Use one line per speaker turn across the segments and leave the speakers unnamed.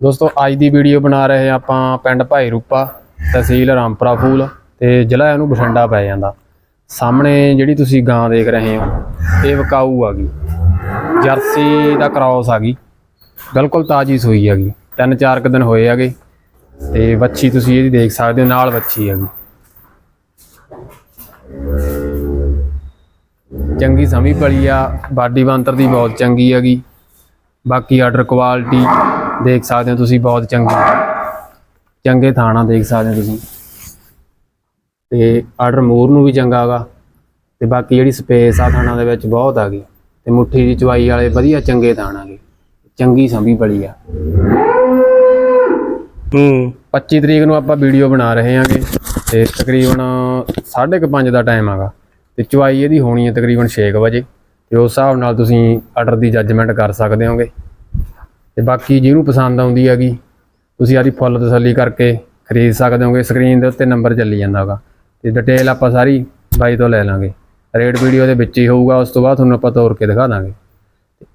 ਦੋਸਤੋ, ਅੱਜ ਦੀ ਵੀਡੀਓ ਬਣਾ ਰਹੇ ਹਾਂ ਆਪਾਂ ਪਿੰਡ ਭਾਈ ਰੂਪਾ, ਤਹਿਸੀਲ ਰਾਮਪੁਰਾ ਫੂਲ ਤੇ ਜ਼ਿਲ੍ਹਾ ਇਹਨੂੰ ਬਠਿੰਡਾ ਪੈ ਜਾਂਦਾ। ਸਾਹਮਣੇ ਜਿਹੜੀ ਤੁਸੀਂ ਗਾਂ ਦੇਖ ਰਹੇ ਹੋ, ਇਹ ਵਕਾਊ ਆ ਗਈ। ਜਰਸੀ ਦਾ ਕ੍ਰਾਸ ਆ ਗਈ, ਬਿਲਕੁਲ ਤਾਜੀ ਸੂਈ ਆ ਗਈ। ਤਿੰਨ ਚਾਰ ਕੁ ਦਿਨ ਹੋਏ ਆਗੇ ਤੇ ਵੱਛੀ ਤੁਸੀਂ ਇਹਦੀ ਦੇਖ ਸਕਦੇ ਹੋ, ਨਾਲ ਵੱਛੀ ਆ ਗਈ। ਚੰਗੀ ਸਮੀ ਪਲੀ ਆ, ਬਾਡੀ ਬੰਤਰ ਦੀ ਬਹੁਤ ਚੰਗੀ ਹੈਗੀ। ਬਾਕੀ ਆਰਡਰ ਕੁਆਲਿਟੀ ਦੇਖ ਸਕਦੇ ਹੋ ਤੁਸੀਂ ਬਹੁਤ ਚੰਗੀ ਚੰਗੇ ਥਾਣਾ ਦੇਖ ਸਕਦੇ ਹੋ ਤੁਸੀਂ। ਤੇ ਆਰਡਰ ਮੋਰ ਨੂੰ ਵੀ ਚੰਗਾ ਹੈਗਾ ਤੇ ਬਾਕੀ ਜਿਹੜੀ ਸਪੇਸ ਆ ਥਾਣਾ ਦੇ ਵਿੱਚ ਬਹੁਤ ਆ ਗਈ। ਤੇ ਮੁੱਠੀ ਦੀ ਚਵਾਈ ਵਾਲੇ ਵਧੀਆ ਚੰਗੇ ਥਾਣਾ ਗੇ ਚੰਗੀ ਸੰਭੀ ਪਲੀ ਆ।
ਹੂੰ।
25 ਤਰੀਕ ਨੂੰ ਆਪਾਂ ਵੀਡੀਓ ਬਣਾ ਰਹੇ ਹਾਂਗੇ ਤੇ ਤਕਰੀਬਨ 5:30 ਦਾ ਟਾਈਮ ਹੈਗਾ ਤੇ ਚੁਆਈ ਇਹਦੀ ਹੋਣੀ ਹੈ ਤਕਰੀਬਨ 6 ਵਜੇ ਤੇ ਉਸ ਹਿਸਾਬ ਨਾਲ ਤੁਸੀਂ ਆਰਡਰ ਦੀ ਜੱਜਮੈਂਟ ਕਰ ਸਕਦੇ ਹੋਗੇ। ਤੇ ਬਾਕੀ ਜਿਹਨੂੰ ਪਸੰਦ ਆਉਂਦੀ ਹੈਗੀ, ਤੁਸੀਂ ਆਦੀ ਫੁੱਲ ਤਸੱਲੀ ਕਰਕੇ ਖਰੀਦ ਸਕਦੇ ਹੋਗੇ। ਸਕਰੀਨ ਦੇ ਉੱਤੇ ਨੰਬਰ ਚੱਲੀ ਜਾਂਦਾ ਹੈਗਾ। ਤੇ ਡਿਟੇਲ ਆਪਾਂ ਸਾਰੀ ਬਾਈ ਤੋਂ ਲੈ ਲਾਂਗੇ। ਰੇਟ ਵੀਡੀਓ ਦੇ ਵਿੱਚ ਹੀ ਹੋਊਗਾ, ਉਸ ਤੋਂ ਬਾਅਦ ਤੁਹਾਨੂੰ ਆਪਾਂ ਤੋਰ ਕੇ ਦਿਖਾ ਦਾਂਗੇ।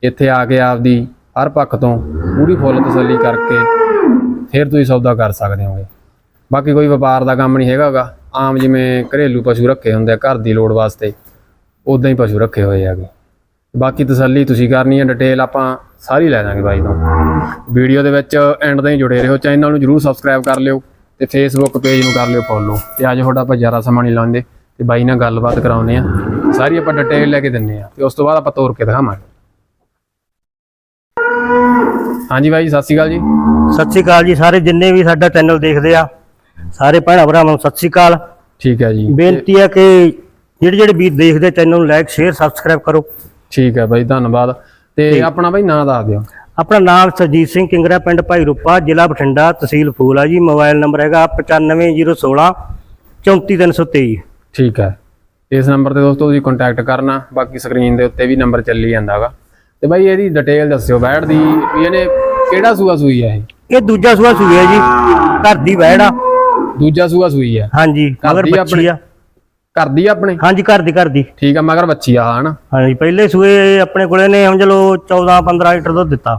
ਇੱਥੇ ਆ ਕੇ ਆਪਦੀ ਹਰ ਪੱਖ ਤੋਂ ਪੂਰੀ ਫੁੱਲ ਤਸੱਲੀ ਕਰਕੇ ਫਿਰ ਤੁਸੀਂ ਸੌਦਾ ਕਰ ਸਕਦੇ ਹੋਗੇ। ਬਾਕੀ ਕੋਈ ਵਪਾਰ ਦਾ ਕੰਮ ਨਹੀਂ ਹੈਗਾਗਾ ਆਮ ਜਿਵੇਂ ਘਰੇਲੂ ਪਸ਼ੂ ਰੱਖੇ ਹੁੰਦੇ ਆ, ਘਰ ਦੀ ਲੋੜ ਵਾਸਤੇ ਉਦਾਂ ਹੀ ਪਸ਼ੂ ਰੱਖੇ ਹੋਏ ਆਗੇ ਬਾਕੀ ਤਸੱਲੀ ਤੁਸੀਂ ਕਰਨੀ ਹੈ ਡਿਟੇਲ ਆਪਾਂ ਸਾਰੀ ਲੈ ਦਾਂਗੇ ਬਾਈ ਤੋਂ। ਵੀਡੀਓ ਦੇ ਵਿੱਚ ਐਂਡ ਤਾਈਂ ਜੁੜੇ ਰਹੋ ਚੈਨਲ ਨੂੰ ਜਰੂਰ ਸਬਸਕ੍ਰਾਈਬ ਕਰ ਲਿਓ ਤੇ ਫੇਸਬੁੱਕ ਪੇਜ ਨੂੰ ਕਰ ਲਿਓ ਫੋਲੋ ਤੇ ਅੱਜ ਤੁਹਾਡਾ ਆਪਾਂ ਜ਼ਿਆਦਾ ਸਮਾਂ ਨਹੀਂ ਲਾਉਂਦੇ ਤੇ ਬਾਈ ਨਾਲ ਗੱਲਬਾਤ ਕਰਾਉਂਦੇ ਆ ਸਾਰੀ ਆਪਾਂ ਡਿਟੇਲ ਲੈ ਕੇ ਦਿੰਨੇ ਆ ਤੇ ਉਸ ਤੋਂ ਬਾਅਦ ਆਪਾਂ ਤੋਰ ਕੇ ਦਿਖਾਵਾਂਗੇ। ਹਾਂਜੀ ਬਾਈ ਸਤਿ ਸ਼੍ਰੀ ਅਕਾਲ ਜੀ।
ਸਤਿ ਸ਼੍ਰੀ ਅਕਾਲ ਜੀ ਸਾਰੇ ਜਿੰਨੇ ਵੀ ਸਾਡਾ ਚੈਨਲ ਦੇਖਦੇ ਆ ਸਾਰੇ ਭੈਣਾਂ ਭਰਾਵਾਂ ਨੂੰ ਸਤਿ ਸ਼੍ਰੀ ਅਕਾਲ।
ਠੀਕ ਹੈ ਜੀ।
ਬੇਨਤੀ ਹੈ ਕਿ ਜਿਹੜੇ ਜਿਹੜੇ ਵੀਰ ਦੇਖਦੇ ਚੈਨਲ ਨੂੰ ਲਾਈਕ ਸ਼ੇਅਰ ਸਬਸਕ੍ਰਾਈਬ ਕਰੋ।
ਠੀਕ ਹੈ ਬਾਈ ਧੰਨਵਾਦ। ਤੇ ਆਪਣਾ ਬਾਈ ਨਾਂ ਦੱਸ ਦਿਓ।
ਆਪਣਾ ਨਾਮ ਸਰਜੀਤ ਸਿੰਘ ਕਿੰਗਰਾ ਪਿੰਡ ਭਾਈ ਰੂਪਾ ਜ਼ਿਲ੍ਹਾ ਬਠਿੰਡਾ ਤਹਿਸੀਲ ਫੂਲ ਜੀ। ਮੋਬਾਈਲ ਨੰਬਰ ਹੈਗਾ 95016 34323
ਠੀਕ ਹੈ। ਇਸ ਨੰਬਰ ਤੇ ਦੋਸਤੋ ਤੁਸੀਂ ਕੰਟੈਕਟ ਕਰਨਾ। ਬਾਕੀ ਸਕਰੀਨ ਦੇ ਉੱਤੇ ਵੀ ਨੰਬਰ ਚੱਲੀ ਜਾਂਦਾਗਾ। ਤੇ ਬਾਈ ਇਹਦੀ ਡਿਟੇਲ ਦੱਸਿਓ ਬੈੜ ਦੀ ਵੀ ਇਹਨੇ ਕਿਹੜਾ ਸੂਆ ਸੂਈ ਹੈ ਇਹ?
ਇਹ ਦੂਜਾ ਸੂਆ ਸੂਆ ਜੀ। ਘਰ ਦੀ ਵਹਿੜ ਆ।
ਦੂਜਾ ਸੂਆ ਸੂਈ ਹੈ
ਹਾਂਜੀ ਮਗਰ ਬੱਚੀ? ਆ।
ਘਰ ਦੀ ਆਪਣੇ?
ਹਾਂਜੀ ਘਰ ਦੀ ਘਰ ਦੀ
ਠੀਕ ਹੈ ਮਗਰ ਬੱਚੀ ਆ ਹਨਾ?
ਹਾਂਜੀ ਪਹਿਲੇ ਸੂਏ ਆਪਣੇ ਕੋਲੇ ਨੇ ਸਮਝ ਲਓ 14 15 ਲੀਟਰ ਦੁੱਧ ਦਿੱਤਾ।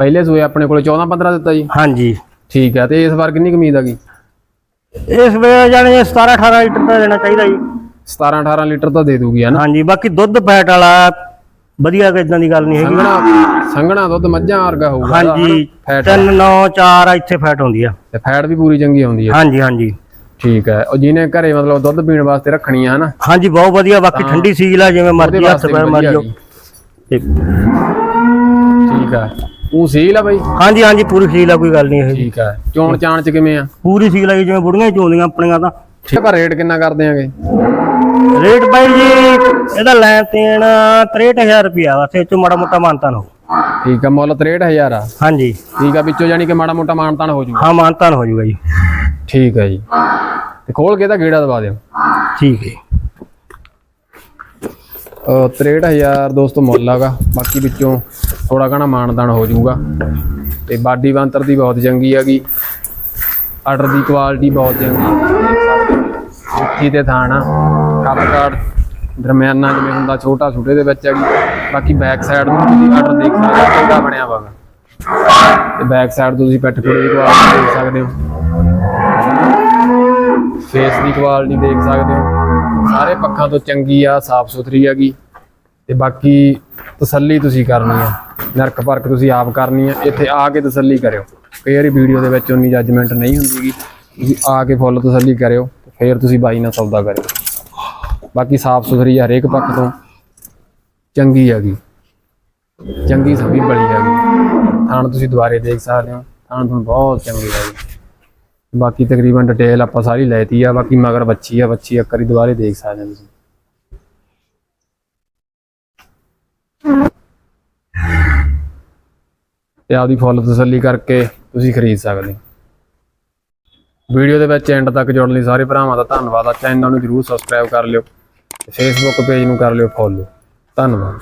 ਪਹਿਲੇ ਸੂਏ ਆਪਣੇ ਕੋਲੇ 14 15 ਦਿੱਤਾ ਜੀ?
ਹਾਂਜੀ।
ਠੀਕ ਹੈ ਤੇ ਇਸ ਵਾਰ ਕਿੰਨੀ ਕਮੀਦ ਹੈਗੀ
ਇਸ ਵੇਲੇ ਜਾਣੇ 17 18 ਲੀਟਰ ਦਾ ਦੇਣਾ ਚਾਹੀਦਾ ਜੀ।
17 18 ਲੀਟਰ ਤਾਂ ਦੇ ਦੂਗੀ ਹਨਾ?
ਹਾਂਜੀ ਬਾਕੀ ਦੁੱਧ ਫੈਟ ਵਾਲਾ ਵਧੀਆ ਕਿ ਇਦਾਂ ਦੀ ਗੱਲ ਨਹੀਂ ਹੈਗੀ।
ਸੰਘਣਾ ਸੰਘਣਾ ਦੁੱਧ ਮੱਝਾਂ ਵਰਗਾ ਹੋਊਗਾ
ਹਾਂਜੀ
ਹਨਾ? ਫੈਟ
3 9 4 ਇੱਥੇ ਫੈਟ ਹੁੰਦੀ ਆ।
ਤੇ ਫੈਟ ਵੀ ਪੂਰੀ ਚੰਗੀ ਆਉਂਦੀ ਹੈ
ਹਾਂਜੀ ਹਾਂਜੀ।
ਠੀਕ ਹੈ। ਉਹ ਜਿਹਨੇ ਘਰੇ ਮਤਲਬ ਦੁੱਧ ਪੀਣ ਵਾਸਤੇ ਰੱਖਣੀ ਆ ਹਨਾ?
ਹਾਂਜੀ ਬਹੁਤ ਵਧੀਆ ਬਾਕੀ ਠੰਡੀ ਸੀਲ ਆ ਜਿਵੇਂ ਮਰਜ਼ੀ ਹੱਥ ਪੈਰ ਮਾਰੀ ਜਾਓ
ਠੀਕ। ਹੈ ਉਹ ਸੀਲ ਆ ਬਾਈ?
ਹਾਂਜੀ ਹਾਂਜੀ ਪੂਰੀ ਸੀਲ ਆ ਕੋਈ ਗੱਲ ਨਹੀਂ ਇਹ
ਠੀਕ ਹੈ ਚੋਣ ਚਾਣ ਚ ਕਿਵੇਂ ਆ?
ਪੂਰੀ ਸੀਲ ਆ ਜਿਵੇਂ ਬੁੜੀਆਂ ਚੋਂਦੀਆਂ ਆਪਣੀਆਂ ਤਾਂ।
ਠੀਕ। ਪਰ ਰੇਟ ਕਿੰਨਾ ਕਰਦੇ ਆਂਗੇ
ਰੇਟ ਬਾਈ ਜੀ ਇਹਦਾ ਲੈਣ ਦੇਣ 63000 ਰੁਪਿਆ ਵਾ ਤੇ ਚੋਂ ਮਾੜਾ ਮੋਟਾ ਮਾਨਤਾਨ ਹੋ
ਠੀਕ ਆ ਮੁੱਲ 63000 ਆ।
ਹਾਂਜੀ।
ਠੀਕ ਆ ਵਿੱਚੋਂ ਜਾਨੀ ਕਿ ਮਾੜਾ ਮੋਟਾ ਮਾਨਤਾਨ ਹੋ ਜੂਗਾ।
ਹਾਂ ਮਾਨਤਾਨ ਹੋ ਜਾਊਗਾ ਜੀ।
ਠੀਕ ਹੈ ਜੀ। ਤੇ ਖੋਲ ਕੇ ਤਾਂ ਗੇੜਾ ਦਵਾ ਦਿਓ।
ਠੀਕ ਹੈ।
ਅਹ 63000 ਦੋਸਤੋ ਮੁੱਲ ਆਗਾ। ਬਾਕੀ ਵਿੱਚੋਂ ਥੋੜਾ ਘਣਾ ਮਾਨਤਾਨ ਹੋ ਜਾਊਗਾ। ਤੇ ਬਾਡੀ ਬੰਤਰ ਦੀ ਬਹੁਤ ਚੰਗੀ ਹੈਗੀ ਆਰਡਰ ਦੀ ਕੁਆਲਿਟੀ ਬਹੁਤ ਚੰਗੀ ਮਿੱਠੀ ਤੇ ਥਾਣਾ ਕੱਪ ਕਾੜ ਦਰਮਿਆਨਾ ਜਿਵੇਂ ਹੁੰਦਾ ਛੋਟਾ ਛੋਟੇ ਦੇ ਵਿੱਚ ਹੈਗੀ ਬਾਕੀ ਬੈਕ ਸਾਈਡ ਨੂੰ ਤੁਸੀਂ ਆਰਡਰ ਦੇਖ ਸਕਦੇ ਹੋ ਕਿੰਨਾ ਬਣਿਆ ਹੋਗਾ ਤੇ ਬੈਕ ਸਾਈਡ ਤੋਂ ਤੁਸੀਂ ਪਿੱਠ ਕੋਲੇ ਦੀ ਕੁਆਲਿਟੀ ਦੇਖ ਸਕਦੇ ਹੋ। ਫੇਸ ਦੀ ਕੁਆਲਿਟੀ ਦੇਖ ਸਕਦੇ ਹੋ। ਸਾਰੇ ਪੱਖਾਂ ਤੋਂ ਚੰਗੀ ਆ, ਸਾਫ਼ ਸੁਥਰੀ ਹੈਗੀ। ਤੇ ਬਾਕੀ ਤਸੱਲੀ ਤੁਸੀਂ ਕਰਨੀ ਆ। ਨਰਕ ਪਰਖ ਤੁਸੀਂ ਆਪ ਕਰਨੀ ਆ। ਇੱਥੇ ਆ ਕੇ ਤਸੱਲੀ ਕਰਿਓ। ਕਈ ਵਾਰੀ ਵੀਡੀਓ ਦੇ ਵਿੱਚ ਉਨੀ ਜੱਜਮੈਂਟ ਨਹੀਂ ਹੁੰਦੀਗੀ। ਤੁਸੀਂ ਆ ਕੇ ਫੁੱਲ ਤਸੱਲੀ ਕਰਿਓ ਤੇ ਫਿਰ ਤੁਸੀਂ ਬਾਈ ਨਾਲ ਸੌਦਾ ਕਰਿਓ। ਬਾਕੀ ਸਾਫ਼ ਸੁਥਰੀ ਆ ਹਰੇਕ ਪੱਖ ਤੋਂ। ਚੰਗੀ ਹੈਗੀ। ਚੰਗੀ ਸਭੀ ਬੜੀ ਹੈਗੀ। ਥਾਣ ਤੁਸੀਂ ਦੁਬਾਰੇ ਦੇਖ ਸਕਦੇ ਹੋ। ਥਾਣ ਤੁਹਾਨੂੰ ਬਹੁਤ ਚੰਗੀ ਹੈਗੀ ਬਾਕੀ ਤਕਰੀਬਨ ਡਿਟੇਲ ਆਪਾਂ ਸਾਰੀ ਲੈਤੀ ਆ, ਬਾਕੀ ਮਗਰ ਬੱਚੀ ਆ, ਬੱਚੀ ਇੱਕ ਵਾਰੀ ਦੁਬਾਰੇ ਦੇਖ ਸਕਦੇ ਤੁਸੀਂ। ਤੇ ਆਪਦੀ ਫੁੱਲ ਤਸੱਲੀ ਕਰਕੇ ਤੁਸੀਂ ਖਰੀਦ ਸਕਦੇ ਹੋ। ਵੀਡੀਓ ਦੇ ਵਿੱਚ ਐਂਡ ਤੱਕ ਜੁੜਨ ਲਈ ਸਾਰੇ ਭਰਾਵਾਂ ਦਾ ਧੰਨਵਾਦ ਆ। ਚੈਨਲ ਨੂੰ ਜਰੂਰ ਸਬਸਕ੍ਰਾਈਬ ਕਰ ਲਿਓ ਤੇ ਫੇਸਬੁੱਕ ਪੇਜ ਨੂੰ ਕਰ ਲਿਓ ਫੋਲੋ ਧੰਨਵਾਦ।